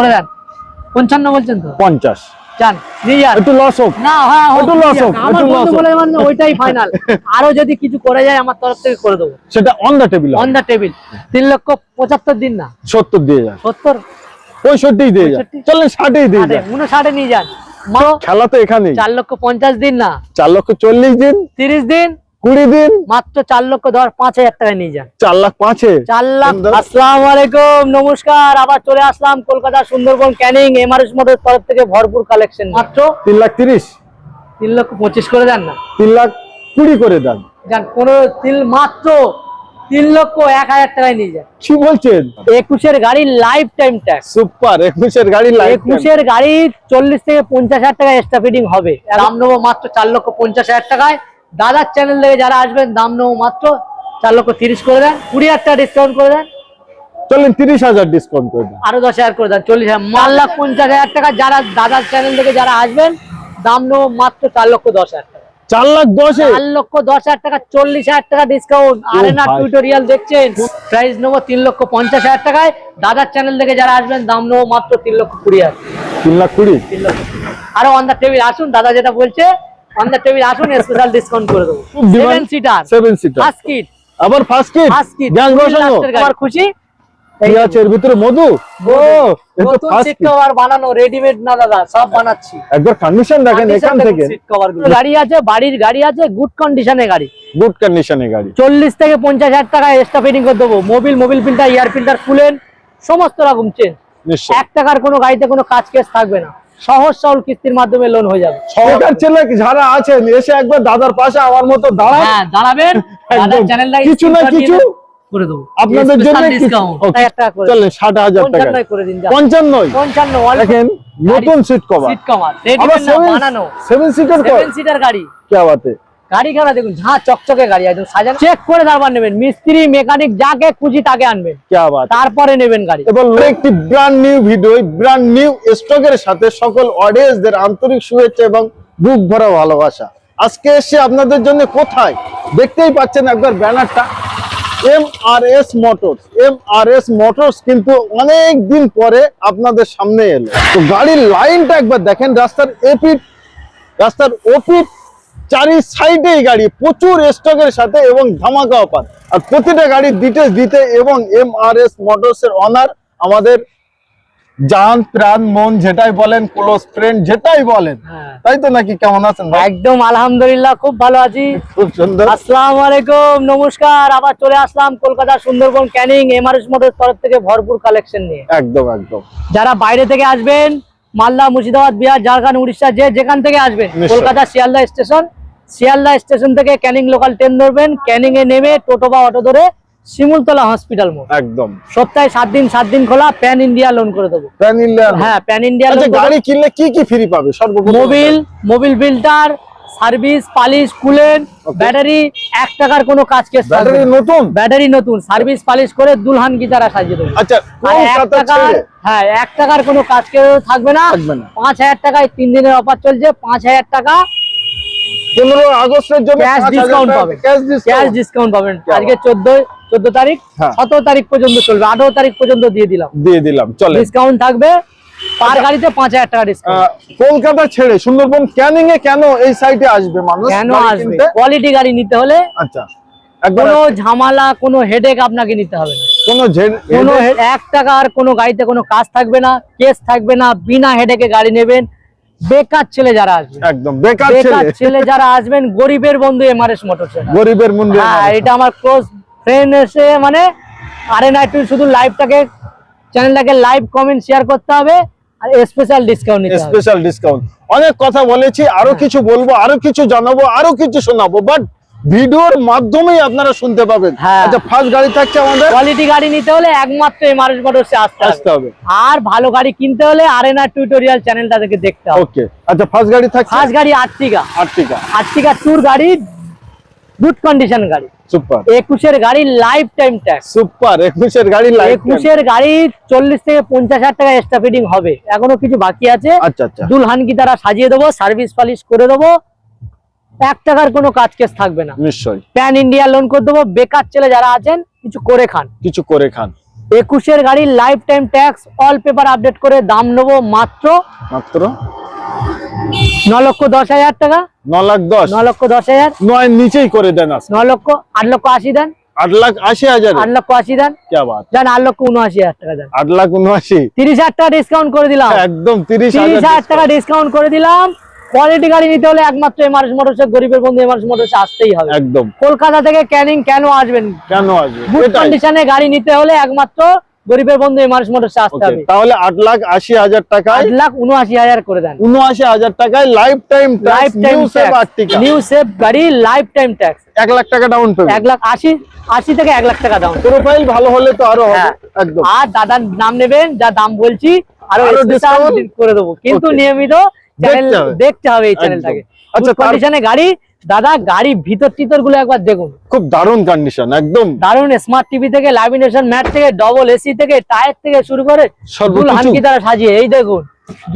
করে দেন। পঞ্চান্ন বলছেন তো? পঞ্চাশ। যান একটু লস হোক। না হ্যাঁ একটু নিয়ে হোক, একটু loss বলে মানে ওইটাই ফাইনাল আরও যদি কিছু করে যায় আমার তরফ থেকে করে দেবো। সেটা on the table on the table তিন লক্ষ পঁচাত্তর দিন না? সত্তর দিয়ে যান। সত্তর? পঁয়ষট্টি দিয়ে যান। 65 চলেন ষাটেই দিয়ে ষাটে যান। উনষাটে নিয়ে যান। খেলা তো এখানেই। চার লক্ষ পঞ্চাশ দিন না? চার লক্ষ চল্লিশ দিন। তিরিশ দিন? কুড়ি দিন? মাত্র চার লক্ষ ধর পাঁচ হাজার টাকায় নিয়ে যান। চার লাখ পাঁচে? চার লাখ। আসসালামু আলাইকুম নমস্কার। আবার চলে আসলাম কলকাতা সুন্দরবন ক্যানিং এমআরএস মোটর তরফ থেকে ভরপুর কালেকশন মাত্র? তিন লাখ তিরিশ? তিন লক্ষ পঁচিশ করে দেন না। তিন লাখ কুড়ি করে দেন। যান পনেরো তিন মাত্র তিন লক্ষ এক হাজার টাকায় নিয়ে যান। কি বলছেন? একুশের গাড়ি লাইফ টাইম ট্যাক্স সুপার একুশের গাড়ি লাইফ একুশের গাড়ি চল্লিশ থেকে পঞ্চাশ হাজার টাকা এক্সট্রা ফিটিং হবে। দাম নেব মাত্র চার লক্ষ পঞ্চাশ হাজার টাকায়। দাদার চ্যানেল থেকে যারা আসবেন দাম নেব মাত্র চার লক্ষ তিরিশ করে দেন। কুড়ি হাজার টাকা ডিসকাউন্ট করে দেন। চলেন তিরিশ হাজার ডিসকাউন্ট করে দেন। আরও দশ হাজার করে দেন চল্লিশ হাজার। চার লাখ পঞ্চাশ হাজার টাকা যারা দাদার চ্যানেল থেকে যারা আসবেন দাম নেব মাত্র চার লক্ষ দশ হাজার টাকা। চার লাখ দশে চার লক্ষ দশ হাজার টাকা চল্লিশ হাজার টাকা ডিসকাউন্ট আরেনা ভাই। টিউটোরিয়াল দেখছেন? প্রাইস নেব তিন লক্ষ পঞ্চাশ হাজার টাকায়। দাদার চ্যানেল থেকে যারা আসবেন দাম নেব মাত্র তিন লক্ষ কুড়ি হাজার। তিন লাখ কুড়ি? তিন লক্ষ আরও অন দ্য টেবিল আসুন দাদা যেটা বলছে টেবিল আসুন স্পেশাল ডিসকাউন্ট করে দেবো। Seven seater seven seater first kit আবার ফার্স্ট কিট ফার্স্ট কিট আমার খুশি? কি আছে এর ভিতরে মধু? ও ফার্স্ট কভার বানানো রেডিমেড না দাদা সব বানাচ্ছি। একবার কন্ডিশন দেখেন এখান থেকে। সিট কভারগুলো। গাড়ি আছে বাড়ির গাড়ি আছে গুড কন্ডিশনে গাড়ি। গুড কন্ডিশনে গাড়ি। চল্লিশ থেকে পঞ্চাশ হাজার টাকা এক্সট্রা ফিটিং করে দেবো। Mobil mobil filter air filter খুলেন সমস্ত রকম চেঞ্জ এক টাকার কোনো গাড়িতে কোনো কাজ কেস থাকবে না। সহজ সরল কিস্তির মাধ্যমে লোন হয়ে যাবে। সরকার ছেলে যারা আছেন এসে একবার দাদার পাশে আমার মতো দাঁড়ান? হ্যাঁ দাঁড়াবেন। দাদার চ্যানেলটা কিছু না কিছু করে দেবো। আপনাদের জন্য ষাট হাজার টাকা। পঞ্চান্ন দেখেন নতুন সিট কভার সিট কভার বানানো। সিটার সেভেন সিটার গাড়ি। কে বাতে গাড়ি খানা দেখুন ঝাঁ চকচকে গাড়ি একদম সাজানো। চেক করে তারপর নেবেন মিস্ত্রি মেকানিক যাকে খুঁজি তাকে আনবেন। তারপরে নেবেন গাড়ি। এবং একটি brand new video brand new স্টকের সাথে সকল অডিয়েন্সদের আন্তরিক শুভেচ্ছা এবং বুক ভরা ভালোবাসা। আজকে এসে আপনাদের জন্য কোথায়? দেখতেই পাচ্ছেন একবার ব্যানারটা। M R S motors M R S motors কিন্তু অনেক দিন পরে আপনাদের সামনে এলো। তো গাড়ির লাইনটা একবার দেখেন রাস্তার এপিট রাস্তার ওপিট চারি সাইডে গাড়ি প্রচুর স্টকের সাথে এবং ধামাকা অফার আর প্রতিটা গাড়ির ডিটেলস দিতে এবং এম আর এস মোটরস এর অনার আমাদের জান প্রাণ মন যেটাই বলেন ক্লোজ ফ্রেন্ড যেটাই বলেন। হ্যাঁ। তাই তো নাকি? কেমন আছেন একদম আলহামদুলিল্লাহ খুব ভালো আছি। খুব সুন্দর। আসসালামু আলাইকুম নমস্কার। আবার চলে আসলাম কলকাতা সুন্দরবন ক্যানিং এমআরএস মোটর তরফ থেকে ভরপুর কালেকশন নিয়ে। একদম একদম। যারা বাইরে থেকে আসবেন মালদা মুর্শিদাবাদ বিহার ঝাড়খণ্ড উড়িষ্যা যে যেখান থেকে আসবেন কলকাতা শিয়ালদা স্টেশন শিয়ালদা স্টেশন থেকে ক্যানিং লোকাল ট্রেন ধরবেন। ক্যানিং এ নেমে টোটো বা অটো ধরে শিমুলতলা হসপিটাল মোড়। একদম। সপ্তাহে সাত দিন সাত দিন খোলা প্যান ইন্ডিয়া লোন করে দেবো। প্যান ইন্ডিয়ান হ্যাঁ প্যান ইন্ডিয়া আচ্ছা গাড়ি কিনলে কি কি ফ্রি পাবে? Mobil mobil filter service polish Kulen battery এক টাকার কোনো কাজ কেস ব্যাটারি নতুন? ব্যাটারি নতুন সার্ভিস পালিশ করে দুলহান গিটারা সাজিয়ে দেবো। আচ্ছা হ্যাঁ এক টাকার কোনো কাজ কেউ থাকবে না। পাঁচ হাজার টাকায় তিন দিনের অফার চলছে। পাঁচ হাজার টাকা পনেরো আগস্টের জন্য ক্যাশ ডিসকাউন্ট পাবেন। ক্যাশ ডিসকাউন্ট পাবেন। আজকে চোদ্দ চোদ্দ তারিখ হ্যাঁ। সতেরো তারিখ পর্যন্ত চলবে। আঠারো তারিখ পর্যন্ত দিয়ে দিলাম। দিয়ে দিলাম। চলে। ডিসকাউন্ট থাকবে। পার গাড়িতে পাঁচ হাজার টাকা ডিসকাউন্ট কলকাতা ছেড়ে সুন্দরবন ক্যানিং এ কেন এই সাইডে আসবে? মানুষ কেন আসবে? কোয়ালিটি গাড়ি নিতে হলে আচ্ছা। কোনো ঝামেলা কোনো হেডেক আপনাকে নিতে হবে না। কোনো কোনো এক টাকার কোনো গাড়িতে কোনো কাজ থাকবে না কেস থাকবে না বিনা হেডেকে গাড়ি নেবেন। বেকার ছেলে যারা আসবে একদম বেকার ছেলে। ছেলে যারা আসবেন গরিবের বন্ধু এমআরএস মোটরস গরিবের বন্ধু হ্যাঁ এটা আমার ক্লোজ ফ্রেন্ড এসে মানে আরে না একটু শুধু লাইভটাকে চ্যানেলটাকে লাইভ কমেন্ট শেয়ার করতে হবে আর স্পেশাল ডিসকাউন্ট নিতে স্পেশাল ডিসকাউন্ট অনেক কথা বলেছি আরও কিছু বলব আরও কিছু জানাব আরও কিছু শোনাবো বাট ভিডিওর মাধ্যমেই আপনারা শুনতে পাবেন। হ্যাঁ। আচ্ছা ফার্স্ট গাড়ি থাকছে আমাদের। কোয়ালিটি গাড়ি নিতে হলে একমাত্র এমআরএস মোটরসে আসতে আসতে হবে। আর ভালো গাড়ি কিনতে হলে আরেনা টিউটোরিয়াল চ্যানেলটা থেকে দেখতে হবে। ওকে আচ্ছা ফার্স্ট গাড়ি থাকছে? ফার্স্ট গাড়ি আর্টিকা আর্টিকা আর্টিকা ট্যুর গাড়ি গুড কন্ডিশন গাড়ি। সুপার একুশের গাড়ি লাইফ টাইম ট্যাক্স সুপার একুশের গাড়ি লাইফ একুশের গাড়ি চল্লিশ থেকে পঞ্চাশ হাজার টাকা এক্সট্রা ফিটিং হবে। এখনও কিছু বাকি আছে। আচ্ছা আচ্ছা। দুলহান কি তারা সাজিয়ে দেবো সার্ভিস পালিশ করে দেবো। এক টাকার কোনো কাজ কেস থাকবে না। নিশ্চয় প্যান ইন্ডিয়া লোন করে দেবো। বেকার ছেলে যারা আছেন কিছু করে খান। কিছু করে খান। একুশের গাড়ির life time tax all paper update করে দাম নেব মাত্র মাত্র? ন লক্ষ দশ হাজার টাকা। ন লাখ দশ? ন লক্ষ দশ হাজার। নয় নিচেই করে দেন ন লক্ষ আট লক্ষ আশি দেন। আট লাখ আশি হাজার? আট লক্ষ আশি দেন। দেন আট লক্ষ উনআশি হাজার টাকা দেন। আট লাখ উনআশি? তিরিশ হাজার টাকা ডিসকাউন্ট করে দিলাম। একদম তিরিশ হাজার টাকা ডিসকাউন্ট করে দিলাম। কোয়ালিটি গাড়ি নিতে হলে একমাত্র এমআরএস মোটরসে গরিবের বন্ধু এমআরএস মোটরসে আসতেই হবে। একদম। কলকাতা থেকে ক্যানিং কেন আসবেন? কেন আসবে? গুড কন্ডিশনে গাড়ি নিতে হলে একমাত্র গরিবের বন্ধু এমআরএস মোটরসে আসতে হবে। তাহলে আট লাখ আশি হাজার টাকা আট লাখ উনআশি হাজার করে দেন। উনআশি হাজার টাকায় life time life time Ertiga new safe গাড়ি লাইফ টাইম ট্যাক্স এক লাখ টাকা ডাউন এক পেমেন্ট লাখ আশি আশি থেকে এক লাখ টাকা দাম প্রোফাইল ভালো হলে তো আরও হবে। হ্যাঁ। একদম। আর দাদার নাম নেবেন যা দাম বলছি আরও স্পেশাল করে দেবো। কিন্তু নিয়মিত দেখতে হবে। এই চ্যানেলটাকে আচ্ছা, কন্ডিশনে গাড়ি। দাদা গাড়ি ভিতর টিতরগুলো একবার দেখুন। খুব দারুণ কন্ডিশন একদম। দারুণ স্মার্ট টিভি থেকে ল্যামিনেশন ম্যাট থেকে ডবল এসি থেকে টায়ার থেকে শুরু করে। ফুল হানকি দ্বারা সাজিয়ে। এই দেখুন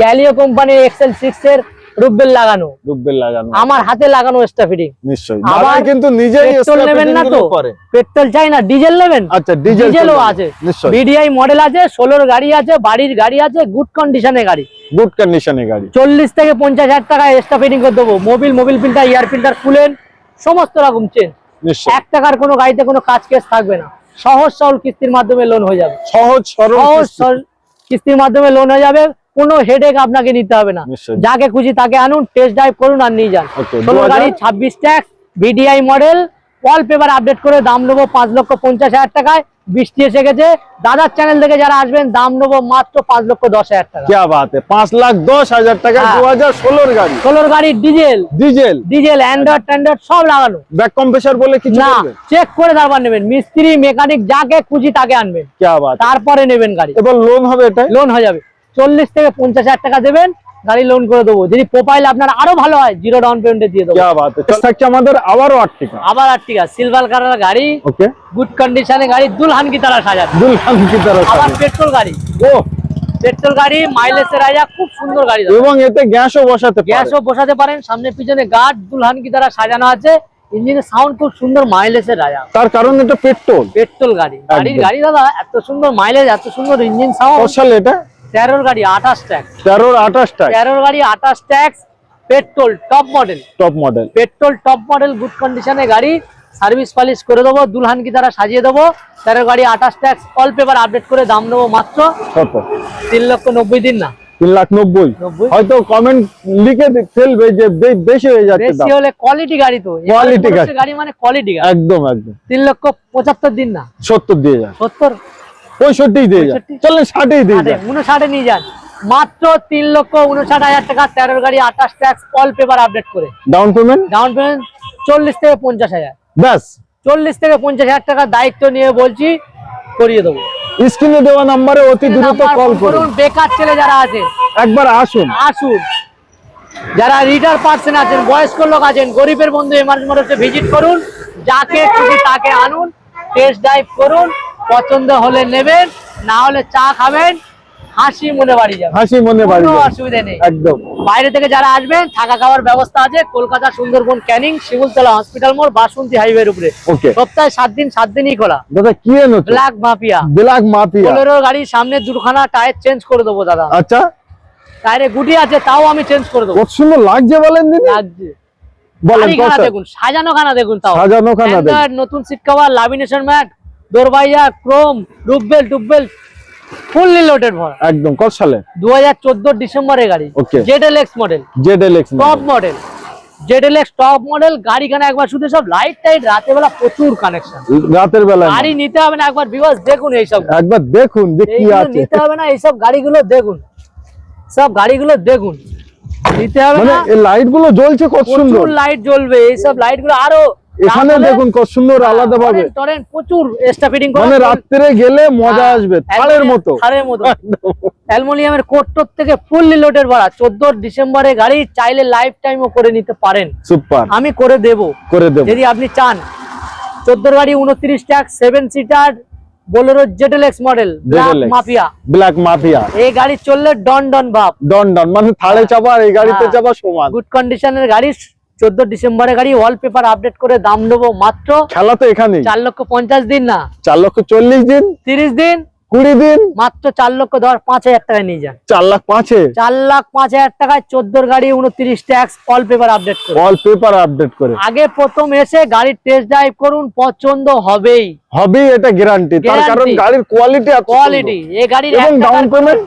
গ্যালিও কোম্পানির এক্সেল সিক্স এর রুবেল লাগানো। ডুববেল লাগানো। আমার হাতে লাগানো ফিটিং নিশ্চয়ই। দাদা কিন্তু নিজেই পেট্রোল নেবেন না তো। পেট্রোল চাই না ডিজেল নেবেন? আচ্ছা ডিজেল ডিজেলও আছে। বিডিআই মডেল আছে ষোলোর গাড়ি আছে বাড়ির গাড়ি আছে গুড কন্ডিশনে গাড়ি। গুড কন্ডিশনে গাড়ি। চল্লিশ থেকে পঞ্চাশ হাজার টাকা ফিটিং করে দেবো। Mobil mobil filter air filter খুলেন সমস্ত রকম চেন নিশ্চয়ই। এক টাকার কোনো গাড়িতে কোনো কাজ কেস থাকবে না। সহজ সরল কিস্তির মাধ্যমে লোন হয়ে যাবে। সহজ সরল সহজ সরল কিস্তির মাধ্যমে লোন হয়ে যাবে। কোনো হেডেক আপনাকে নিতে হবে না। যাকে খুশি তাকে আনুন টেস্ট ড্রাইভ করুন আর নিয়ে যান। গাড়ি ছাব্বিশ tax VDI model wallpaper update করে দাম নেব পাঁচ লক্ষ পঞ্চাশ হাজার টাকায়। বৃষ্টি এসে গেছে। দাদার চ্যানেল থেকে যারা আসবেন দাম নেব মাত্র পাঁচ লক্ষ দশ হাজার টাকা। পাঁচ লাখ দশ হাজার টাকা হ্যাঁ। দু হাজার ষোলোর গাড়ি। ষোলোর গাড়ি ডিজেল ডিজেল ডিজেল অ্যান্ড্রয়েড ট্যান্ড্রয়েড সব লাগানো। ব্যাক কম্প্রেসার বলে কিছু না চেক করে তারপর নেবেন। মিস্ত্রি মেকানিক যাকে খুঁজি তাকে আনবেন। তারপরে নেবেন গাড়ি। এবার লোন হবে এটা লোন হয়ে যাবে। চল্লিশ থেকে পঞ্চাশ হাজার টাকা দেবেন গাড়ি লোন করে দেবো। যদি প্রোফাইল আপনার আরও ভালো হয় জিরো ডাউন পেমেন্টে দিয়ে দেবো। আমাদের আবারও আটটিকা আবার আটটিকা সিলভার কালার গাড়ি ওকে গুড কন্ডিশনে গাড়ি দুলহান কি তারা সাজা দুলহান কি তারা আবার পেট্রোল গাড়ি। ও। পেট্রোল গাড়ি মাইলেজ এর আয়া খুব সুন্দর গাড়ি এবং এতে গ্যাস গ্যাসও বসাতে ও বসাতে পারেন। সামনে পিছনে গাছ দুলহান কি তারা সাজানো আছে। ইঞ্জিনের সাউন্ড খুব সুন্দর মাইলেজ এর রাজা তার কারণ এটা পেট্রোল পেট্রোল গাড়ি। গাড়ির গাড়ি দাদা এত সুন্দর মাইলেজ এত সুন্দর ইঞ্জিন সাউন্ড এটা। তেরোর গাড়ি আঠাশ ট্যাক্স। তেরোর আঠাশ টাকা তেরোর গাড়ি আঠাশ tax petrol top model. Top model. Petrol top model good কন্ডিশনে গাড়ি। সার্ভিস পালিশ করে দেবো দুলহান কি দ্বারা সাজিয়ে দেবো। তেরো গাড়ি আঠাশ ট্যাক্স অল পেপার আপডেট করে দাম নেব মাত্র। তিন লক্ষ নব্বই দিন না। তিন লাখ নব্বই। হয়তো কমেন্ট লিখে ফেলবে যে বেশি হয়ে যাচ্ছে বেশি হলে কোয়ালিটি গাড়ি তো। এবার গাড়ি। মানে কোয়ালিটি একদম একদম। তিন লক্ষ পঁচাত্তর দিন না। সত্তর দিয়ে যান সত্তর? পঁয়ষট্টি দিয়ে যান। 65 চলেন ষাটেই দিয়ে যান। উনষাটে নিয়ে যান। মাত্র তিন লক্ষ উনষাট হাজার টাকা তেরোর গাড়ি আঠাশ ট্যাক্স অল পেপার আপডেট করে। ডাউন পেমেন্ট ডাউন পেমেন্ট চল্লিশ থেকে পঞ্চাশ হাজার। ব্যাস। চল্লিশ থেকে পঞ্চাশ হাজার টাকার দায়িত্ব নিয়ে বলছি করিয়ে দেবো। স্ক্রিনে দেওয়া নাম্বারে অতি দ্রুত কল করুন। বেকার ছেলে যারা আছে। একবার আসুন। আসুন। যারা রিটার পার্সন আছেন বয়স্ক লোক আছেন গরিবের বন্ধু এমার্জেন্সি ভিজিট করুন যাকে খুশি তাকে আনুন টেস্ট ড্রাইভ করুন পছন্দ হলে নেবেন না হলে চা খাবেন হাসি মনে বাড়ি যাবে। হাসি মনে বাড়ি কোনো অসুবিধা নেই। একদম। বাইরে থেকে যারা আসবেন থাকা খাওয়ার ব্যবস্থা আছে কলকাতা সুন্দরবন ক্যানিং শিমুলতলা হসপিটাল মোড় বাসন্তী হাইওয়ের উপরে। ওকে। সপ্তাহে সাত দিন সাত দিনই খোলা। দাদা কি এনেছো black mafia. Black mafia. Bolero গাড়ির সামনে দুখানা টায়ার চেঞ্জ করে দেবো দাদা। আচ্ছা। টায়ারে গুটি আছে তাও আমি চেঞ্জ করে দেবো। কত সুন্দর লাগছে বলেন দিদি। লাগছে। বলেন? দেখুন সাজানো খানা দেখুন তাও। সাজানো খানা দেখুন। নতুন সিট কভার লামিনেশন ম্যাট দোরবাইয়া ক্রোম রুপবেল টুপবেল ফুললি লোডেড ভরা। একদম কত সালে? দু হাজার চোদ্দ ডিসেম্বরে গাড়ি। Okay. ZL X model Z L X top model ZL X top model গাড়িখানা একবার শুধু সব লাইট টাইট রাতে বেলা প্রচুর কানেকশন রাতের বেলা গাড়ি নিতে হবে না একবার বিকজ দেখুন এইসব। একবার দেখুন যে কি আছে। নিতে হবে না এইসব গাড়িগুলো দেখুন। সব গাড়িগুলো দেখুন। নিতে হবে মানে না। এই লাইটগুলো জ্বলছে কত সুন্দর। লাইট জ্বলবে এইসব লাইটগুলো আরও এখানে দেখুন কত সুন্দর আলাদা ভাবে। প্রচুর এক্সট্রা ফিটিং মানে রাত্রে গেলে মজা আসবে থালের মতো। থালের মতো। অ্যালুমিনিয়ামের কোটর থেকে ফুললি লোডের ভাড়া চোদ্দ ডিসেম্বরে গাড়ি চাইলে লাইফ টাইমও করে নিতে পারেন। সুপার। আমি করে দেব। করে দেব। যদি আপনি চান চোদ্দোর গাড়ি উনত্রিশ tax seven seater Bolero ZL X model black mafia. Black mafia. এই গাড়ি চললে ডন ডন ভাব। ডন ডন মানে থালে চাপা আর এই গাড়িতে হ্যাঁ। চাপা সমান। গুড কন্ডিশনের গাড়ি চোদ্দ ডিসেম্বরে গাড়ি ওয়ালপেপার আপডেট করে দাম নেব মাত্র খেলা তো এখানেই। চার লক্ষ পঞ্চাশ দিন না। চার লক্ষ চল্লিশ দিন? তিরিশ দিন? কুড়ি দিন? মাত্র চার লক্ষ দশ পাঁচ হাজার টাকায় নিয়ে যান। চার লাখ পাঁচে চার লাখ পাঁচ হাজার টাকায় চোদ্দোর গাড়ি উনত্রিশ ট্যাক্স অল পেপার আপডেট করুন অল পেপার আপডেট করে। আগে প্রথম এসে গাড়ির টেস্ট ড্রাইভ করুন পছন্দ হবেই। হবে এটা গ্যারান্টি তার কারণ গাড়ির কোয়ালিটি কোয়ালিটি এই গাড়ির ডাউন পেমেন্ট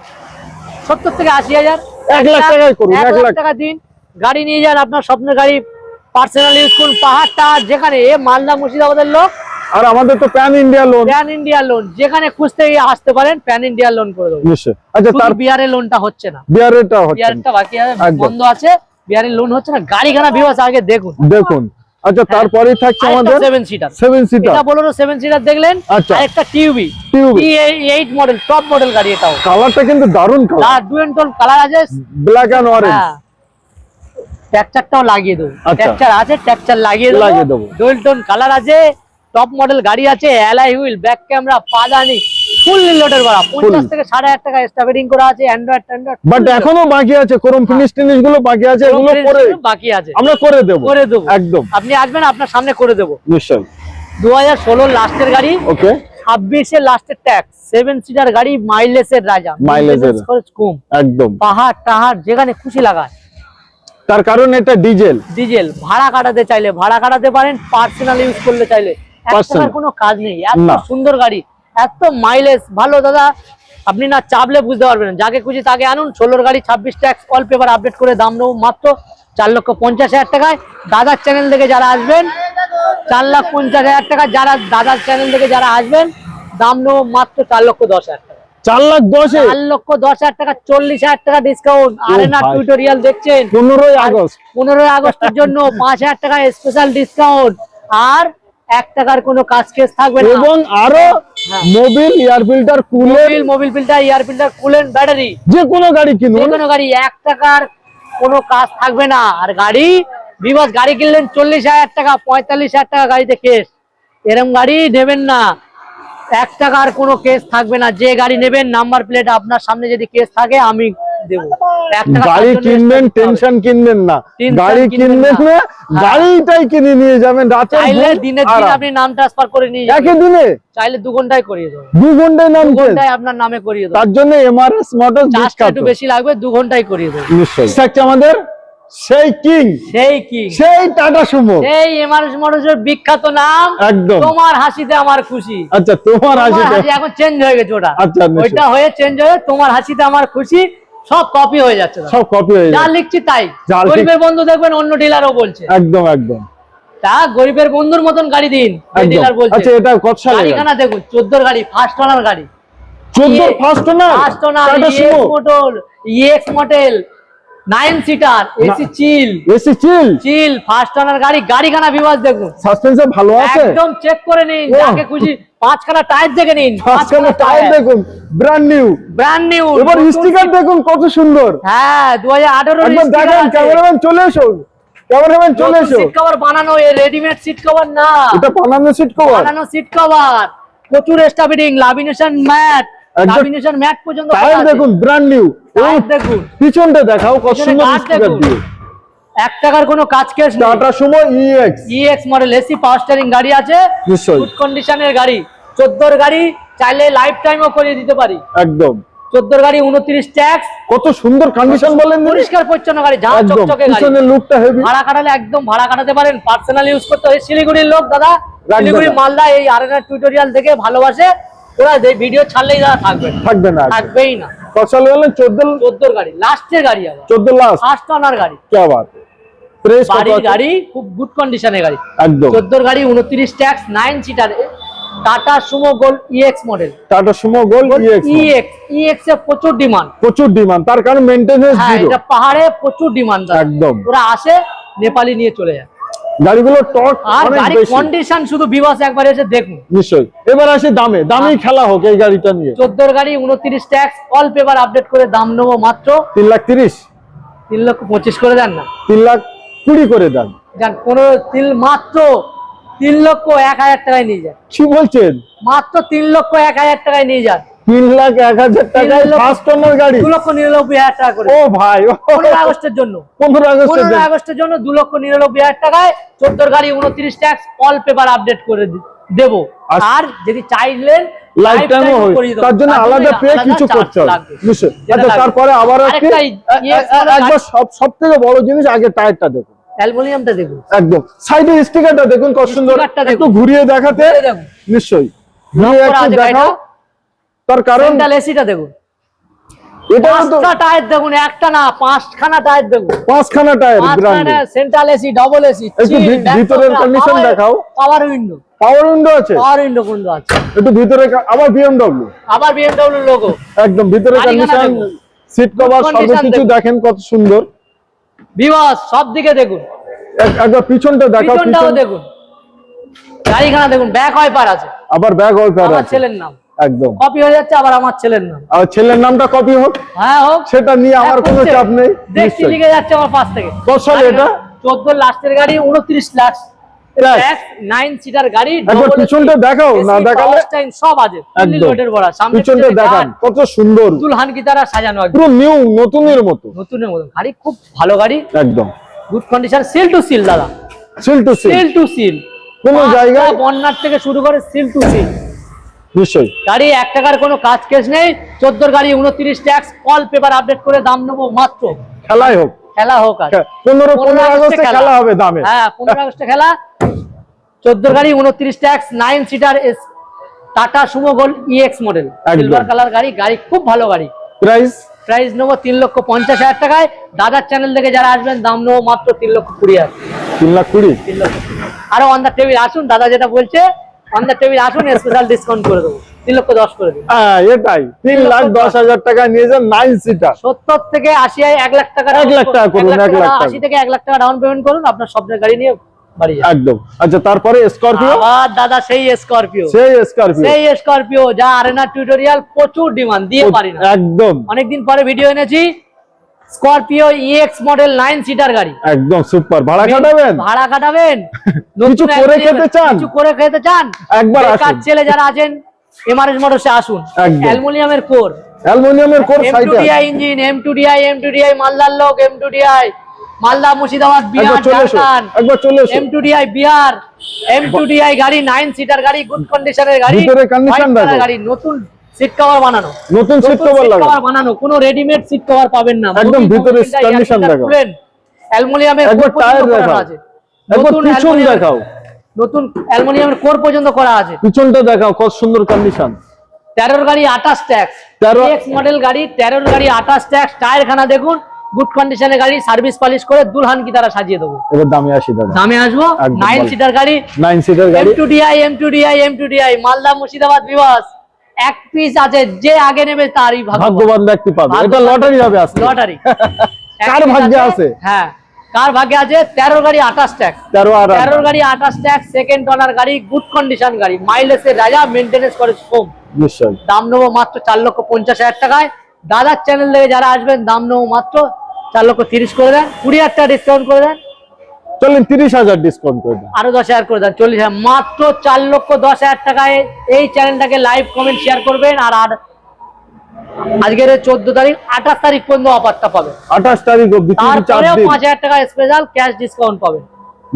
সত্তর থেকে আশি হাজার। এক লাখ টাকায় করুন, এক লাখ। টাকা দিন। গাড়ি নিয়ে যান আপনার স্বপ্নের গাড়ি পার্সোনাল ইউজ করুন পাহাড় টাহাড় যেখানে এ মালদা মুর্শিদাবাদের লোক। আর আমাদের তো Pan India loan Pan India loan যেখানে খুঁজতে গিয়ে আসতে পারেন প্যান ইন্ডিয়া লোন করে দেবো। আচ্ছা তার বিয়ারের লোনটা হচ্ছে না। বিয়ারেরটা হচ্ছে না। বিয়ারটা বাকি আছে বন্ধ আছে বিয়ারের লোন হচ্ছে না। গাড়ি খানা বিবাস আগে দেখুন। দেখুন। আচ্ছা তারপরেই থাকছে আমাদের সেভেন সিটার সেভেন সিটার এটা বলো সেভেন সিটার দেখলেন? আচ্ছা। আর একটা TUV TUV eight model top model গাড়ি এটাও। কালারটা কিন্তু দারুণ কালার তার ডুয়েন টোন কালার আছে। ব্ল্যাক এন্ড অরেঞ্জ হ্যাঁ। ট্যাকচারটাও লাগিয়ে দেবো। আচ্ছা। ট্যাকচার আছে ট্যাকচার লাগিয়ে লাগিয়ে দেবো। ডুয়েল টোন কালার আছে টপ মডেল গাড়ি আছে অ্যালাই হুইল ব্যাক ক্যামেরা পাদানি ফুল লোডের থেকে টাকা করা আছে অ্যান্ড্রয়েড বাট এখনও বাকি আছে কোরম ফিনিশ টিনিশগুলো বাকি আছে এগুলো করে বাকি আছে। আমরা করে দেব। করে দেবো। একদম। আপনি আসবেন আপনার সামনে করে দেবো। নিশ্চয় দু হাজার ষোলোর লাস্টের গাড়ি ওকে ছাব্বিশের লাস্টের ট্যাক্স সেভেন সিটার গাড়ি মাইলেজের রাজা। Mileage খরচ কম। একদম। পাহাড় টাহাড় যেখানে খুশি লাগায়। তার কারণ এটা ডিজেল। ডিজেল ভাড়া কাটাতে চাইলে ভাড়া কাটাতে পারেন পার্সোনাল ইউজ করলে চাইলে। কোনো কাজ নেই এত সুন্দর গাড়ি এত মাইলেজ ভালো দাদা আপনি না চাপলে বুঝতে পারবেন যাকে খুশি তাকে আনুন। ষোলোর গাড়ি ছাব্বিশ ট্যাক্স অল পেপার আপডেট করে দাম নেব মাত্র চার লক্ষ পঞ্চাশ হাজার টাকায়। দাদার চ্যানেল থেকে যারা আসবেন চার লাখ পঞ্চাশ হাজার টাকা যারা দাদার চ্যানেল থেকে যারা আসবেন দাম নেব মাত্র চার লক্ষ দশ হাজার টাকা। চার লাখ দশে চার লক্ষ দশ হাজার টাকা চল্লিশ হাজার টাকা ডিসকাউন্ট আরেনা। টিউটোরিয়াল দেখছেন? পনেরোই আগস্ট। পনেরোই আগস্টের জন্য পাঁচ হাজার টাকা স্পেশাল ডিসকাউন্ট আর এক টাকার কোনো কাজ কেস থাকবে না। এবং আরও। মোবিল এয়ার ফিল্টার কুলের মোবিল ফিল্টার এয়ার ফিল্টার কুলেন ব্যাটারি যে কোনো গাড়ি যে কোনো গাড়ি এক টাকার কোনো কাজ থাকবে না। আর গাড়ি বিবাস গাড়ি কিনলেন চল্লিশ হাজার টাকা পঁয়তাল্লিশ হাজার টাকা গাড়িতে কেস এরকম গাড়ি নেবেন না। এক টাকার কোনো কেস থাকবে না। যে গাড়ি নেবেন নাম্বার প্লেট আপনার সামনে যদি কেস থাকে আমি দেবো। গাড়ি কিনবেন। টেনশন কিনবেন না। গাড়ি কিনবেন না। হ্যাঁ। গাড়িটাই কিনে নিয়ে যাবেন রাতে চাইলে দিনের দিন আপনি নাম ট্রান্সফার করে নিয়ে যাবেন। একই দিনে? চাইলে দু ঘন্টায় করিয়ে দেবো দু ঘন্টায় নাম ঘন্টায় আপনার নামে করিয়ে দেবো তার জন্য এমআরএস মোটর চার্জটা একটু বেশি লাগবে দু ঘন্টায় করিয়ে দেবো নিশ্চয়ই। থাকছে আমাদের সেই কিং। সেই কি। সেই টাটা সুমো। সেই এমআরএস মোটরসের বিখ্যাত নাম। একদম। তোমার হাসিতে আমার খুশি। আচ্ছা তোমার তোমার হাসিটা হাসি এখন চেঞ্জ হয়ে গেছে ওটা। আচ্ছা, ওইটা হয়ে চেঞ্জ হয়ে তোমার হাসিতে আমার খুশি সব কপি হয়ে যাচ্ছে সব কপি হয়ে যা লিখছি তাই। গরিবের বন্ধু দেখবেন অন্য ডিলারও বলছে। একদম একদম। তা গরিবের বন্ধুর মতন গাড়ি দিন ডিলার বলছে। আচ্ছা এটা কত সালে? গাড়িখানা দেখুন চোদ্দোর গাড়ি ফার্স্ট ওনার গাড়ি। চোদ্দ ফার্স্ট না first owner motor EX model nine seater AC chill. AC chill? Chill first owner গাড়ি গাড়িখানা বিবাস দেখুন। সাসপেন্সে ভালো আছে? একদম চেক করে নিন যাকে খুশি পাঁচখানা টায়ার দেখে নিন ফার্স্টখানে টায়ার দেখুন ব্র্যান্ড নিউ ব্র্যান্ড নিউ এবার স্টিকার দেখুন কত সুন্দর। হ্যাঁ দু হাজার আঠারো একবার দেখেন ক্যামেরাম্যান চলে এসো ক্যামেরাম্যান চলে এসো সিট কভার বানানো এ রেডিমেড সিট কভার না। এটা বানানো সিট কভার বানানো সিট কভার প্রচুর স্টাবিডিং লামিনেশন ম্যাট ম্যাট পর্যন্ত টায়ার দেখুন ব্র্যান্ড নিউ দেখুন। পিছনটা দেখাও কত সুন্দর স্টিকার দিয়ে। এক টাকার কোনো কাজ case Tata Sumo EX EX model AC power steering গাড়ি আছে। নিশ্চয়ই। গুড কন্ডিশনের গাড়ি। চোদ্দোর গাড়ি চাইলে লাইফ টাইমও করিয়ে দিতে পারি। একদম। চোদ্দোর গাড়ি উনত্রিশ ট্যাক্স কত সুন্দর কন্ডিশন বলেন? পরিষ্কার পরিচ্ছন্ন গাড়ি যা চকচকে গাড়ি। পিছনের লুকটা হেভি ভাড়া কাটালে একদম ভাড়া কাটাতে পারেন। পার্সোনাল ইউজ করতে হয়। শিলিগুড়ির লোক দাদা। শিলিগুড়ি মালদা এই আরেনা টিউটোরিয়াল দেখে ভালোবাসে। ওরা যে ভিডিও ছাড়লেই থাকবে থাকবে না থাকবেই না। 14 14 গাড়ি লাস্টের গাড়ি আবার। 14 লাস্ট অনার গাড়ি। কি বাত প্রেস গাড়ি খুব গুড কন্ডিশনের গাড়ি। একদম। 14 গাড়ি 29 tax 9 seater Tata Sumo Gold EX model Tata Sumo Gold EX EX EX এ প্রচুর ডিমান্ড প্রচুর ডিমান্ড তার কারণ মেইনটেনেন্স হ্যাঁ, জিরো এটা পাহাড়ে প্রচুর ডিমান্ড একদম। ওরা আসে নেপালি নিয়ে চলে যায়। গাড়িগুলো টর্ক আর বেশি। কন্ডিশন শুধু বিবাস একবার এসে দেখুন। নিশ্চয়ই। এবার আসে দামে। দামেই খেলা হোক এই গাড়িটা নিয়ে। চোদ্দোর গাড়ি উনত্রিশ ট্যাক্স অল পেপার আপডেট করে দাম নেব মাত্র তিন লাখ তিরিশ। তিন লক্ষ পঁচিশ করে দেন না। তিন লাখ কুড়ি করে দেন। যান পনেরো তিন মাত্র তিন লক্ষ এক হাজার টাকায় নিয়ে যান। কি বলছেন? মাত্র তিন লক্ষ এক হাজার টাকায় নিয়ে যান। তিন লাখ এক হাজার টাকায় ফার্স্ট ওনার গাড়ি। দু লক্ষ নিরানব্বই হাজার টাকা করে। ও ভাই পনেরো আগস্টের জন্য। পনেরো আগস্টের পনেরো আগস্টের জন্য দু লক্ষ নিরানব্বই হাজার টাকায় চোদ্দোর গাড়ি উনত্রিশ ট্যাক্স অল পেপার আপডেট করে দেবো। আর- যদি চাইলেন। তার জন্য আলাদা পে কিছু করতে হবে। লাগবে। নিশ্চয়ই। যেটা আচ্ছা তারপরে আবার একবার সব থেকে বড় জিনিস আগে টায়ারটা দেখুন। অ্যালুমিনিয়ামটা দেখুন। একদম। সাইডে স্টিকারটা দেখুন কত সুন্দর। একটু। ঘুরিয়ে দেখাতে নিশ্চয়ই। ঘুরিয়ে একটু দেখাও। তার কারণ এসিটা দেখুন। এটা পাঁচটা টায়ার দেখুন একটা না পাঁচখানা টায়ার দেখুন। পাঁচখানা tyre central AC double AC ভিতরের condition দেখাও। পাওয়ার উইন্ডো পাওয়ার উইন্ডো আছে? পাওয়ার উইন্ডো কিন্তু আছে। একটু ভিতরে আবার বিএমডব্লিউ আবার বিএমডব্লিউ লোগো একদম ভিতরে কন্ডিশন সিট কভার সবকিছু দেখেন। কত সুন্দর। বিবাস সব দিকে দেখুন। এক- একবার পিছনটা দেখাও পিছনটাও দেখুন। গাড়িখানা দেখুন ব্যাক ওয়াইপার আছে। আবার ব্যাগ ওয়াইপার আছে। ছেলের নাম। একদম। কপি হয়ে যাচ্ছে আবার আমার ছেলের নাম। আর ছেলের নামটা কপি হোক হ্যাঁ হোক। সেটা নিয়ে আমার কোনো চাপ নেই দেখছি লিখে যাচ্ছে আমার পাশ থেকে। কত সাল এটা? চোদ্দ লাস্টের গাড়ি উনত্রিশ লাখ নাইন সিটার গাড়ি একবার পিছনটা দেখাও, না দেখালে? সব আছে। একদম। বড়া সামনে পিছনটা দেখান কত সুন্দর। দুলহান কি তারা সাজানো পুরো নিউ নতুনের মতো। নতুনের মতো। গাড়ি খুব ভালো গাড়ি। একদম। Good condition seal to seal দাদা। Seal to seal seal to seal কোনো বন্যার থেকে শুরু করে সিল টু সিল নিশ্চয়ই। গাড়ি এক টাকার কোনো কাজ কেস নেই চোদ্দোর গাড়ি উনত্রিশ ট্যাক্স কল পেপার আপডেট করে দাম নেব মাত্র। খেলাই হোক। খেলা হোক আর পনেরো পনেরো আগস্টে খেলা। হবে দামে। হ্যাঁ পনেরো আগস্টে খেলা। চোদ্দোর গাড়ি উনত্রিশ tax nine seater S Tata Sumo Gold EX model. Silver colour গাড়ি গাড়ি খুব ভালো গাড়ি। প্রাইস প্রাইস নেব তিন লক্ষ পঞ্চাশ হাজার টাকায়। দাদার চ্যানেল থেকে যারা আসবেন দাম নেব মাত্র তিন লক্ষ কুড়ি হাজার। তিন লাখ কুড়ি? তিন লক্ষ আরও অন দ্য টেবিল আসুন দাদা যেটা বলছে অন দ্য টেবিল আসুন স্পেশাল ডিসকাউন্ট করে দেবো। তিন লক্ষ দশ করে হ্যাঁ এটাই। তিন লাখ দশ হাজার টাকা নিয়ে যান নাইন সিটার সত্তর থেকে আশি এক লাখ টাকা এক লাখ টাকা করুন, এক লাখ আশি থেকে এক লাখ টাকা ডাউন পেমেন্ট করুন আপনার স্বপ্নের গাড়ি নিয়ে বাড়ি একদম। আচ্ছা তারপরে স্করপিও আবার দাদা সেই স্করপিও সেই স্করপিও সেই স্করপিও যা আরেনা টিউটোরিয়াল প্রচুর ডিমান্ড দিয়ে পারি না। একদম। অনেকদিন পরে ভিডিও এনেছি। Scorpio EX model nine seater গাড়ি। একদম সুপার ভাড়া কাটাবেন? ভাড়া কাটাবেন? কিছু করে খেতে চান? কিছু করে খেতে চান? একবার আসুন। ছেলে যারা আছেন এমআরএস মোটরসে আসুন। অ্যালুমিনিয়ামের কোর। অ্যালুমিনিয়ামের কোর সাইডে DI engine M two DI M two DI মালদার লোক M two DI Malda Murshidabad Bihar Jharkhand. একবার চলে এসো। M two DI Bihar. M গাড়ি নাইন সিটার গাড়ি গুড কন্ডিশনের গাড়ি। ভিতরে white গাড়ি নতুন সিট কভার বানানো। নতুন সিট কভার লাগানো। বানানো। কোনো রেডিমেড সিট কভার পাবেন না। একদম ভিতরে filter দেখো। অ্যালুমিনিয়ামের একবার টায়ার দেখাও। একবার পিছন দেখাও। নতুন অ্যালুমিনিয়ামের কোর পর্যন্ত করা আছে। পিছনটা দেখাও কত সুন্দর কন্ডিশন তেরোর গাড়ি আঠাশ ট্যাক্স। তেরো- এক্স মডেল গাড়ি তেরোর গাড়ি আঠাশ ট্যাক্স। টায়ার খানা দেখুন গুড কন্ডিশনের গাড়ি সার্ভিস পালিশ করে দুলহান কি তারা সাজিয়ে দেবো। এবার দামে আসি দাদা। দামে আসব? নাইন সিটার গাড়ি। নাইন সিটার এম গাড়ি two DI M two DI M two DI Malda Murshidabad বিবাস এক পিস আছে যে আগে নেবে তারই ভাগ্যবান ব্যক্তি পাবে। এটা লটারি হবে আজকে। লটারি কার ভাগ্যে আছে? হ্যাঁ। কার ভাগ্যে আছে? তেরো গাড়ি আঠাশ ট্যাক্স তেরো আর আট। তেরোর গাড়ি আঠাশ ট্যাক্স সেকেন্ড অনার গাড়ি গুড কন্ডিশন গাড়ি। মাইলেজের রাজা মেনটেনেন্স করে কম নিশ্চয় দাম নেব মাত্র চার লক্ষ পঞ্চাশ হাজার টাকায়। দাদার চ্যানেল থেকে যারা আসবেন দাম নেব মাত্র চার লক্ষ তিরিশ করে দেন। কুড়ি হাজার টাকা ডিসকাউন্ট করে দেন। চলেন তিরিশ হাজার ডিসকাউন্ট করে দেন। আরও দশ হাজার করে দেন চল্লিশ হাজার। মাত্র চার লক্ষ দশ হাজার টাকায় এই চ্যানেলটাকে লাইভ কমেন্ট শেয়ার করবেন আর আর আজকের চোদ্দ তারিখ আঠাশ তারিখ পর্যন্ত অফারটা পাবেন। আঠাশ তারিখ অব্দি তারপরেও পাঁচ হাজার টাকা স্পেশাল ক্যাশ ডিসকাউন্ট পাবেন।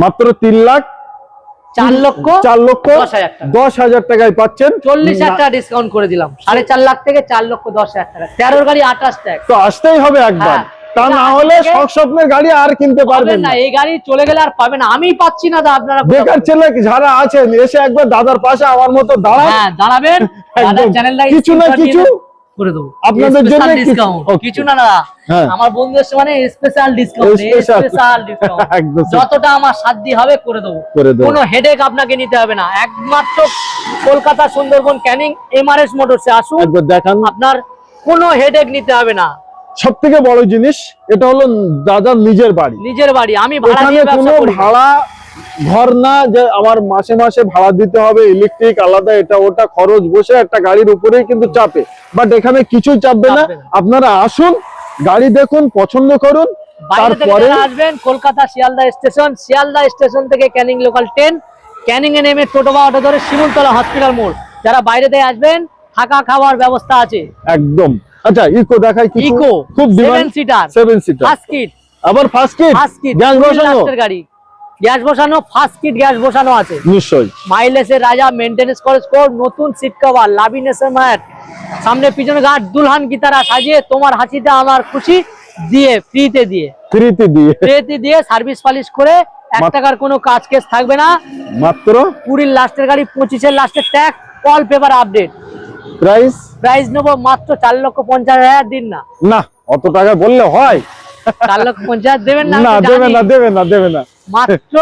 মাত্র তিন লাখ চার লক্ষ চার লক্ষ দশ হাজার টাকায় পাচ্ছেন। চল্লিশ হাজার টাকা ডিসকাউন্ট করে দিলাম। সাড়ে চার লাখ থেকে চার লক্ষ দশ হাজার টাকা। তেরোর গাড়ি আঠাশ ট্যাক্স তো আসতেই হবে একবার। হ্যাঁ। তা না হলে স্বপ্নের গাড়ি আর কিনতে পারবেন না এই গাড়ি চলে গেলে আর পাবেন না। আমি পাচ্ছি না আপনারা বেকার ছেলে যারা আছেন এসে একবার দাদার পাশে আমার মতো দাঁড়ান। হ্যাঁ দাঁড়াবেন। দাদার। চ্যানেলটা কিছু না কিছু করে দেবো। আপনাদের জন্য কিছু- না না হ্যাঁ। আমার বন্ধু এসে মানে স্পেশাল ডিসকাউন্ট স্পেশাল ডিসকাউন্ট যতটা আমার সাধ্য হবে করে দেবো। কোনো হেডেক আপনাকে নিতে হবে না। একমাত্র কলকাতা সুন্দরবন ক্যানিং এমআরএস মোটরসে আসুন। একবার দেখান। আপনার কোনো হেডেক নিতে হবে না। সব থেকে বড় জিনিস এটা হলো দাদার নিজের বাড়ি। নিজের বাড়ি আমি ভাড়া এখানে কোনো। ভাড়া ঘর না যে আমার মাসে মাসে ভাড়া দিতে হবে ইলেকট্রিক আলাদা এটা ওটা খরচ বসে একটা গাড়ির উপরেই কিন্তু চাপে। বাট এখানে কিছুই চাপবে না। আপনারা আসুন গাড়ি দেখুন পছন্দ করুন তারপরে আসবেন কলকাতা শিয়ালদা স্টেশন শিয়ালদা স্টেশন থেকে ক্যানিং লোকাল ট্রেন ক্যানিং এ নেমে টোটো বা অটো ধরে শিমুলতলা হসপিটাল মোড়। যারা বাইরে থেকে আসবেন থাকা খাওয়ার ব্যবস্থা আছে। একদম। আচ্ছা ইকো দেখাই কিছু ইকো খুব seven demand seater seven seater first kit আবার first kit first kit gas বসানো? গাড়ি। গ্যাস বসানো ফার্স্ট কিট গ্যাস বসানো আছে। নিশ্চয়ই। মাইলেজের রাজা মেনটেনেন্স খরচ কর নতুন সিট কভার লাভিনেসের ম্যাট সামনে পিছনে গার্ড দুলহান গিতারা সাজিয়ে তোমার হাসিটা আমার খুশি দিয়ে ফ্রিতে দিয়ে। ফ্রিতে দিয়ে। ফ্রিতে দিয়ে সার্ভিস পালিশ করে এক টাকার কোনো কাজ কেস থাকবে না। মাত্র? কুড়ির লাস্টের গাড়ি পঁচিশের লাস্টের tag all paper update price price নেব মাত্র চার লক্ষ পঞ্চাশ হাজার দিন না না অত টাকা বললে হয় চার লক্ষ পঞ্চাশ দেবেন না না দেবে না দেবে না দেবে না মাত্র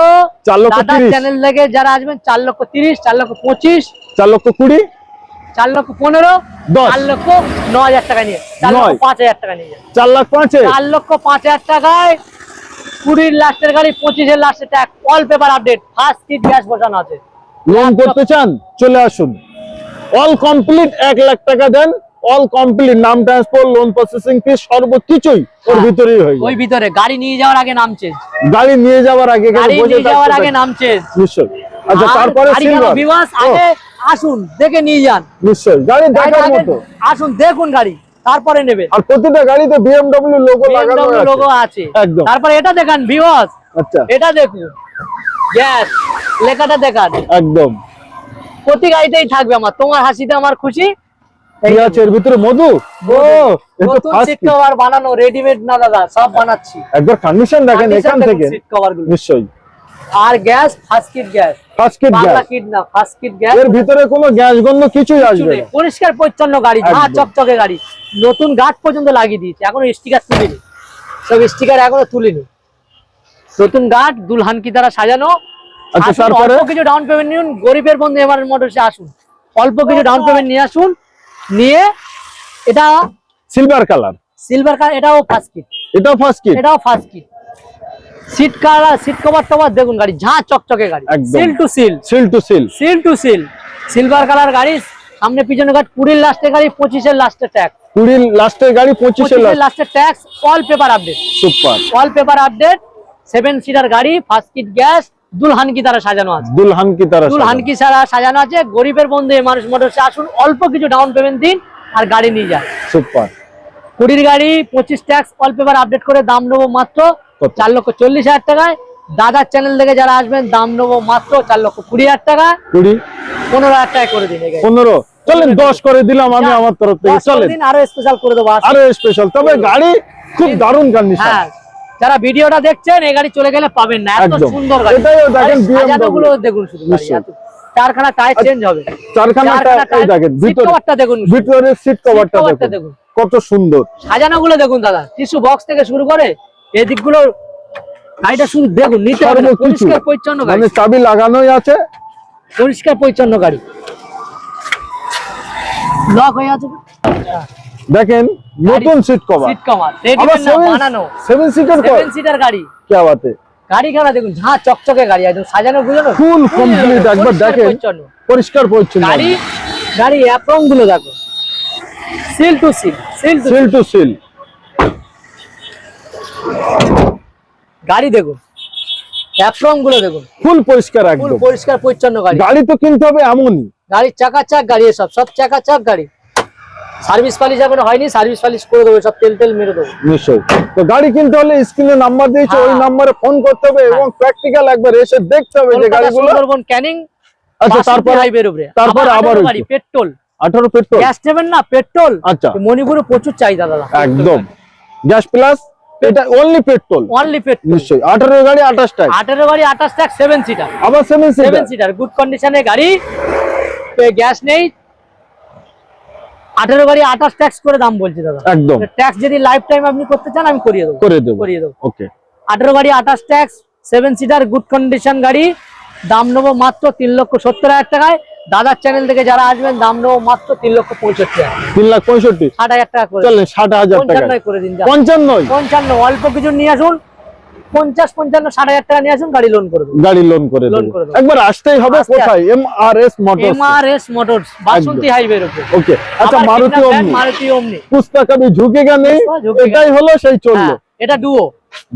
চার লক্ষ। চ্যানেল থেকে যারা আসবেন চার লক্ষ তিরিশ চার লক্ষ পঁচিশ চার লক্ষ কুড়ি চার লক্ষ পনেরো। চার লক্ষ ন হাজার টাকা নিয়ে চার লক্ষ। পাঁচ হাজার টাকা নিয়ে। চার লাখ পাঁচে চার লক্ষ পাঁচ হাজার টাকায় কুড়ির লাস্টের গাড়ি পঁচিশের লাস্টের tag all paper update first kit gas বসানো আছে লোন করতে চান চলে আসুন অল কমপ্লিট এক লাখ টাকা দেন। অল কমপ্লিট নাম ট্রান্সপোর্ট লোন প্রসেসিং ফি সর্বকিছুই ওর হ্যাঁ। ভিতরেই হয়ে ওই ভিতরে গাড়ি নিয়ে যাওয়ার আগে নামছে। গাড়ি নিয়ে যাওয়ার আগে গাড়ি নিয়ে যাওয়ার আগে থাকতে- নামছে। নিশ্চয় আচ্ছা তারপরে সিলভার বিবাস আগে আসুন দেখে নিয়ে যান। নিশ্চয়ই গাড়ি দেখার মতো। আসুন দেখুন গাড়ি তারপরে নেবে। আর প্রতিটা গাড়িতে বিএমডব্লিউ লোগো লাগানো আছে। লোগো আছে। একদম। তারপরে এটা দেখান বিবাস আচ্ছা। এটা দেখুন। গ্যাস লেখাটা দেখান। একদম। প্রতি গাড়িতেই থাকবে আমার। তোমার হাসিতে আমার খুশি। কি আছে এর ভিতরে? মধু? ও নতুন সিট কভার বানানো রেডিমেড না দাদা সব বানাচ্ছি। একবার কন্ডিশন দেখেন এখান থেকে। সিট কভারগুলো। নিশ্চয়ই। আর gas first kit gas first kit gas kit না ফার্স্ট কিট গ্যাস এর ভিতরে কোনো গ্যাস গন্ধ কিছুই আসবে না। পরিষ্কার পরিচ্ছন্ন গাড়ি ঝা চকচকে গাড়ি। নতুন গার্ড পর্যন্ত লাগিয়ে দিয়েছে এখনও স্টিকার তুলিনি। সব স্টিকার এখনও তুলিনি। নতুন গার্ড দুলহান কি দ্বারা সাজানো। আচ্ছা, তারপরে? অল্প কিছু ডাউন পেমেন্ট নিন গরিবের বন্ধু এবার মোটরসে আসুন। অল্প কিছু ডাউন পেমেন্ট নিয়ে আসুন নিয়ে এটা সিলভার কালার সিলভার কালার এটাও ফার্স্ট কিট এটাও ফার্স্ট কিট এটাও first kit seat colour seat cover টভার দেখুন গাড়ি ঝা চকচকে গাড়ি। Seal to seal seal to seal seal to seal silver colour গাড়ি সামনে পিছনে গাড়ি কুড়ির লাস্টের গাড়ি পঁচিশের লাস্টের ট্যাক্স কুড়ির লাস্টের গাড়ি পঁচিশে পঁচিশের লাস্টের tax all paper update super all paper update seven seater গাড়ি ফার্স্ট কিট গ্যাস দুলহানকি দ্বারা সাজানো আছে। দুলহান কি তারা দুলহানকি ছাড়া সাজানো আছে। গরিবের বন্ধু এই মানুষ মোটরসে আসুন অল্প কিছু ডাউন পেমেন্ট দিন আর গাড়ি নিয়ে যান। সুপার। কুড়ির গাড়ি পঁচিশ ট্যাক্স অল পেপার আপডেট করে দাম নেব মাত্র? চার লক্ষ চল্লিশ হাজার টাকায়। দাদার চ্যানেল থেকে যারা আসবেন দাম নেব মাত্র চার লক্ষ কুড়ি হাজার টাকা কুড়ি? পনেরো হাজার টাকা করে দিন পনেরো? চলেন দশ করে দিলাম আমি আমার তরফ থেকে। চলেন। আরও স্পেশাল করে দেবো আরও স্পেশাল তবে গাড়ি খুব দারুণ কন্ডিশন হ্যাঁ। যারা ভিডিওটা দেখছেন এই গাড়ি চলে গেলে পাবেন না। এত সুন্দর গাড়ি। দেখেন শুধু চারখানা টায়ার চেঞ্জ হবে। চারখানা টায়ার টায়ার- দেখেন সিট কভারটা। কত সুন্দর। সাজানোগুলো দেখুন দাদা। টিস্যু বক্স থেকে শুরু করে এদিকগুলো গাড়িটা শুধু দেখুন হবে পরিষ্কার পরিচ্ছন্ন গাড়ি। মানে চাবি লাগানোই আছে। পরিষ্কার পরিচ্ছন্ন গাড়ি। লক হয়ে আছে? দেখেন নতুন সিট কভার সিট কভার বানানো। সেভেন সিটার কর সেভেন সিটার গাড়ি। কি বাতে গাড়ি খেলা দেখুন ঝাঁ চকচকে গাড়ি একদম সাজানো গুলো ফুল কমপ্লিট একবার দেখেন। পরিষ্কার পরিচ্ছন্ন। গাড়ি গাড়ি অ্যাপ্রনগুলো দেখো। Seal to seal seal to seal to seal গাড়ি দেখুন অ্যাপ্রনগুলো দেখুন। ফুল পরিষ্কার ফুল পরিষ্কার পরিচ্ছন্ন গাড়ি। গাড়ি তো কিনতে হবে এমনই। গাড়ির চাকা চাক গাড়ি এসব সব চাকা চাক গাড়ি। সার্ভিস পালিশ এখনও হয়নি সার্ভিস পালিশ করে দেবো সব তেল তেল মেরে দেবো। নিশ্চয়ই। তো গাড়ি কিনতে হলে স্ক্রিনে নাম্বার দিয়েছে ওই হ্যাঁ। নাম্বারে ফোন করতে হবে এবং প্র্যাকটিক্যাল একবার এসে দেখতে হবে যে গাড়িগুলো সুন্দরবন ক্যানিং আচ্ছা তারপর তারপরে আবার পেট্রোল। আঠারো পেট্রোল? গ্যাস নেবেন না পেট্রোল। আচ্ছা। মণিপুরে প্রচুর চাহিদা দাদা। একদম। গ্যাস প্লাস এটা অনলি পেট্রোল অনলি পেট্রোল নিশ্চয়ই। আঠারো গাড়ি আঠাশটাই আঠেরো গাড়ি আঠাশ ট্যাক সেভেন সিটার আবার seven seven seater seater good কন্ডিশনে গাড়ি। গ্যাস নেই আঠেরো গাড়ি আঠাশ ট্যাক্স করে দাম বলছি দাদা। একদম। ট্যাক্স যদি লাইফ টাইম আপনি করতে চান আমি করিয়ে দেবো। করে দেবো। করিয়ে দেবো। ওকে আঠেরো গাড়ি আঠাশ tax seven seater good condition গাড়ি। দাম নেব মাত্র তিন লক্ষ সত্তর হাজার টাকায়। দাদার চ্যানেল থেকে যারা আসবেন দাম নেব মাত্র তিন লক্ষ পঁয়ষট্টি তিন লাখ পঁয়ষট্টি? ষাট হাজার টাকা করে। ষাট হাজার টাকা। পঞ্চান্নয় করে দিন পঞ্চান্ন অল্প কিছু নিয়ে আসুন। পঞ্চাশ পঞ্চান্ন ষাট হাজার টাকা নিয়ে আসুন গাড়ি লোন করে গাড়ি লোন করে। একবার আসতেই হবে কোথায়? M R S motors MRS motors Basanti হাইওয়ের উপরে ওকে আচ্ছা মারুতি অমনি মারুতি কবি ঝুঁকেগা নেই এটাই হলো সেই চলল। হ্যাঁ, এটা ডুও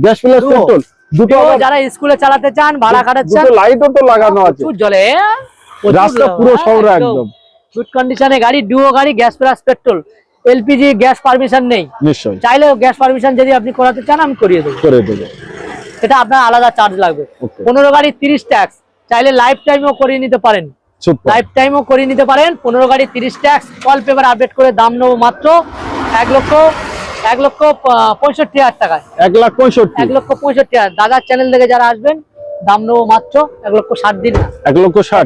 গ্যাস প্লাস পেট্রোল দুটো যারা স্কুলে চালাতে চান ভাড়া কাটাচ্ছেন দুটো লাইটও তো লাগানো আছে। জলে রাস্তা পুরো শহরে একদম। গুড কন্ডিশনে গাড়ি ডুও গাড়ি gas plus petrol LPG gas permission নেই। নিশ্চয়ই। চাইলেও গ্যাস পারমিশন যদি আপনি করাতে চান আমি করিয়ে দেবো। করে দেবো। সেটা আপনার আলাদা চার্জ লাগবে। পনেরো গাড়ি তিরিশ ট্যাক্স চাইলে লাইফ টাইমও করিয়ে নিতে পারেন। লাইফ টাইমও করিয়ে নিতে পারেন পনেরো গাড়ি তিরিশ ট্যাক্স কল পেপার আপডেট করে দাম নেব মাত্র এক লক্ষ এক লক্ষ পঁয়ষট্টি হাজার টাকায়। এক লাখ পঁয়ষট্টি। এক লক্ষ পঁয়ষট্টি হাজার। দাদার চ্যানেল থেকে যারা আসবেন দাম নেব মাত্র এক লক্ষ ষাট দিন। এক লক্ষ ষাট।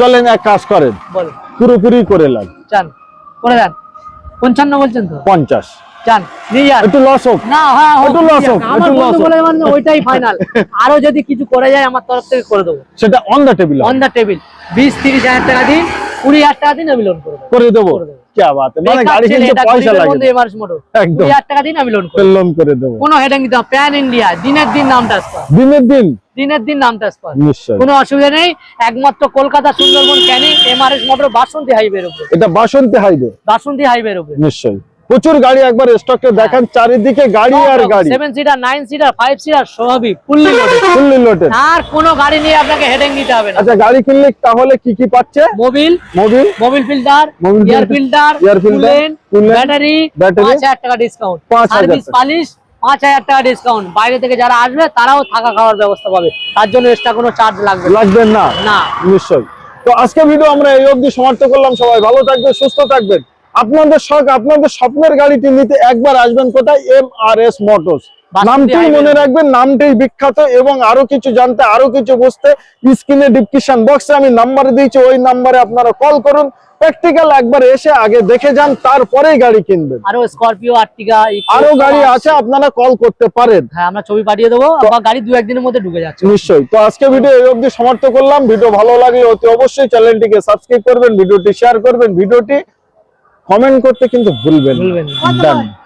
চলেন এক কাজ করেন। বলো পুরোপুরি করে লাগ চান। করে দেন। পঞ্চান্ন বলছেন তো? পঞ্চাশ। চান একটু লস হোক। না হ্যাঁ একটু loss হোক, একটু হোক। বলে মানে ওইটাই ফাইনাল আরও যদি কিছু করে যায় আমার তরফ থেকে করে দেবো। সেটা on the table on the table বিশ তিরিশ হাজার টাকা দিন কুড়ি হাজার টাকা দিন আমি লোন করে দেবো। করে দেবো? কি বাত। মানে গাড়ি কিনতে পয়সা লাগে। মধ্যে এমআরএস মোটর একদম। কুড়ি হাজার টাকা দিন আমি লোন করে। লোন করে দেবো। কোনো হেডেং দিতে প্যান ইন্ডিয়া দিনের দিন নাম ট্রান্সফার দিনের দিন? দিনের দিন নাম ট্রান্সফার নিশ্চয় কোনো অসুবিধা নেই। একমাত্র কলকাতা সুন্দরবন ক্যানিং এমআরএস মোটর বাসন্তী হাইওয়ের উপরে। এটা বাসন্তী হাইওয়ে বাসন্তী হাইওয়ের উপরে। নিশ্চয় প্রচুর গাড়ি একবার স্টকে দেখান চারিদিকে গাড়ি আর গাড়ি। Seven seater nine seater five seater সবই ফুললি লোডেড ফুললি লোটেড আর কোনো গাড়ি নিয়ে আপনাকে হেডেং নিতে হবে না। আচ্ছা গাড়ি কিনলে তাহলে কি কি পাচ্ছে? Mobil mobil mobil filter air filter filter, coolant, battery পাঁচ হাজার টাকা ডিসকাউন্ট 5,000 সার্ভিস টাকা। পালিশ পাঁচ হাজার টাকা ডিসকাউন্ট বাইরে থেকে যারা আসবে তারাও থাকা খাওয়ার ব্যবস্থা পাবে। তার জন্য এক্সট্রা কোনো চার্জ লাগবে লাগবে না? না। নিশ্চয় তো আজকে ভিডিও আমরা এই অবধি সমাপ্ত করলাম সবাই। ভালো থাকবেন সুস্থ থাকবেন। আপনাদের শখ আপনাদের স্বপ্নের গাড়িটি নিতে একবার আসবেন কোথায়? এম আর এস মোটরস নামটি মনে রাখবেন নামটাই বিখ্যাত এবং আরও কিছু জানতে আরও কিছু বুঝতে স্ক্রিনে ডিসক্রিপশন বক্সে আমি নাম্বার দিয়েছি ওই নাম্বারে আপনারা কল করুন। প্র্যাকটিক্যাল একবার এসে আগে দেখে যান তারপরেই গাড়ি কিনবেন। আরও স্করপিও আর্টিকা আরও গাড়ি আছে আপনারা কল করতে পারেন। হ্যাঁ আমরা ছবি পাঠিয়ে দেবো আবার গাড়ি দু একদিনের মধ্যে ঢুকে যাচ্ছে। নিশ্চয়ই। তো আজকে ভিডিও এই অবধি সমাপ্ত করলাম। ভিডিও ভালো লাগলে অতি অবশ্যই চ্যানেলটিকে সাবস্ক্রাইব করবেন ভিডিওটি শেয়ার করবেন ভিডিওটি কমেন্ট করতে কিন্তু ভুলবেন ভুলবেন না।